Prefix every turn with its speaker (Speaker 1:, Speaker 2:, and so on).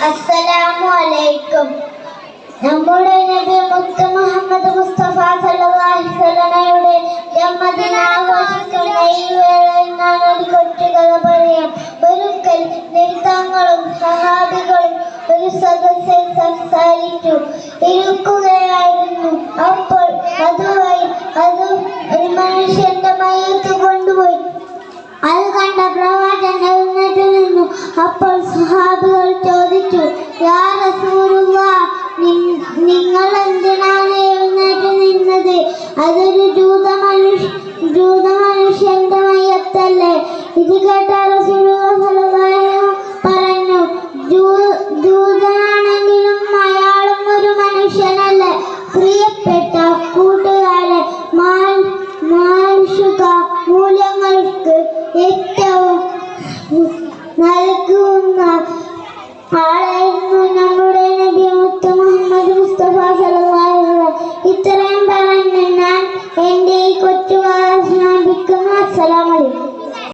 Speaker 1: അസ്സലാമു അലൈക്കും നമ്മുടെ നബി മുത്ത് മുഹമ്മദ് മുസ്തഫ സല്ലല്ലാഹി സഹാബികളും ഒരു അപ്പോൾ അതുമായി കണ്ട പ്രവാചകൻ അപ്പോൾ നിങ്ങൾ എന്തിനാണ് എഴുന്നേറ്റ് നിന്നത്? അതൊരു ജൂത മനുഷ്യ ജൂത മനുഷ്യന്റെ മയത്തല്ലേ ഇത് കേട്ട പറഞ്ഞു ജൂതനാണെങ്കിലും അയാളും ഒരു മനുഷ്യനല്ല? പ്രിയപ്പെട്ട കൂട്ടുകാരെ മൂല്യങ്ങൾക്ക് ഏറ്റവും നല്ല السلام عليكم.